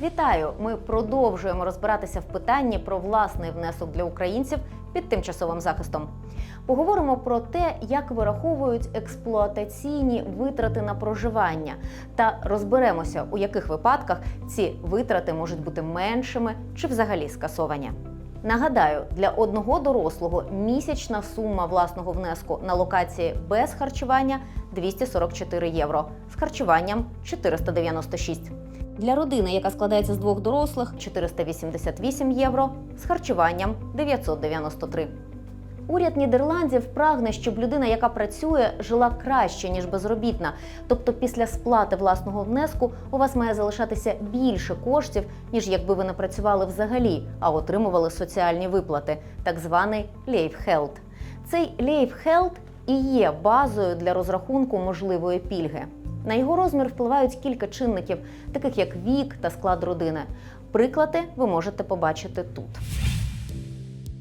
Вітаю! Ми продовжуємо розбиратися в питанні про власний внесок для українців під тимчасовим захистом. Поговоримо про те, як вираховують експлуатаційні витрати на проживання, та розберемося, у яких випадках ці витрати можуть бути меншими чи взагалі скасовані. Нагадаю, для одного дорослого місячна сума власного внеску на локації без харчування 244 євро, з харчуванням 496. Для родини, яка складається з двох дорослих, 488 євро, з харчуванням 993. Уряд Нідерландів прагне, щоб людина, яка працює, жила краще ніж безробітна. Тобто, після сплати власного внеску у вас має залишатися більше коштів, ніж якби ви не працювали взагалі, а отримували соціальні виплати, так званий Лейфхелд. Цей Лейфхелд і є базою для розрахунку можливої пільги. На його розмір впливають кілька чинників, таких як вік та склад родини. Приклади ви можете побачити тут.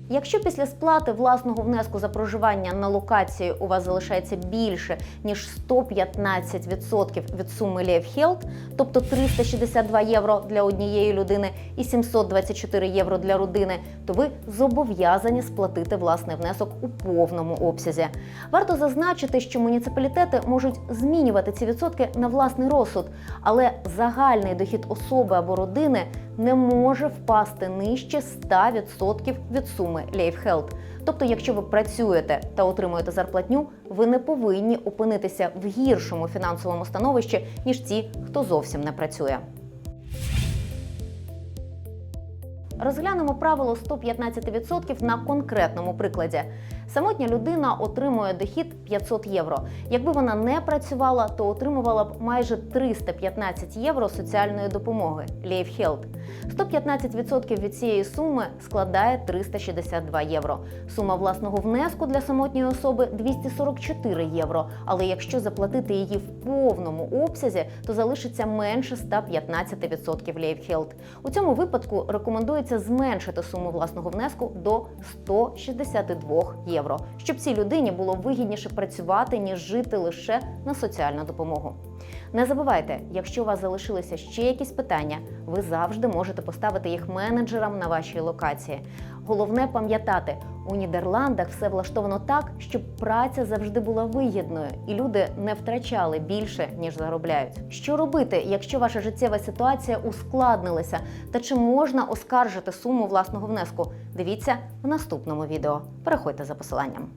Якщо після сплати власного внеску за проживання на локації у вас залишається більше ніж 115% від суми Лєвхелд, тобто 362 євро для однієї людини і 724 євро для родини, то ви зобов'язані сплатити власний внесок у повному обсязі. Варто зазначити, що муніципалітети можуть змінювати ці відсотки на власний розсуд, але загальний дохід особи або родини не може впасти нижче 100% від суми Лейфхелд. Тобто, якщо ви працюєте та отримуєте зарплатню, ви не повинні опинитися в гіршому фінансовому становищі, ніж ті, хто зовсім не працює. Розглянемо правило 115% на конкретному прикладі. Самотня людина отримує дохід 500 євро. Якби вона не працювала, то отримувала б майже 315 євро соціальної допомоги Лейфхелд. 115% від цієї суми складає 362 євро. Сума власного внеску для самотньої особи 244 євро. Але якщо заплатити її в повному обсязі, то залишиться менше 115% Лейфхелд. У цьому випадку рекомендується зменшити суму власного внеску до 162 євро, щоб цій людині було вигідніше працювати, ніж жити лише на соціальну допомогу. Не забувайте, якщо у вас залишилися ще якісь питання, ви завжди можете поставити їх менеджерам на вашій локації. Головне пам'ятати, у Нідерландах все влаштовано так, щоб праця завжди була вигідною, і люди не втрачали більше ніж заробляють. Що робити, якщо ваша життєва ситуація ускладнилася, та чи можна оскаржити суму власного внеску? Дивіться в наступному відео. Переходьте за посиланням.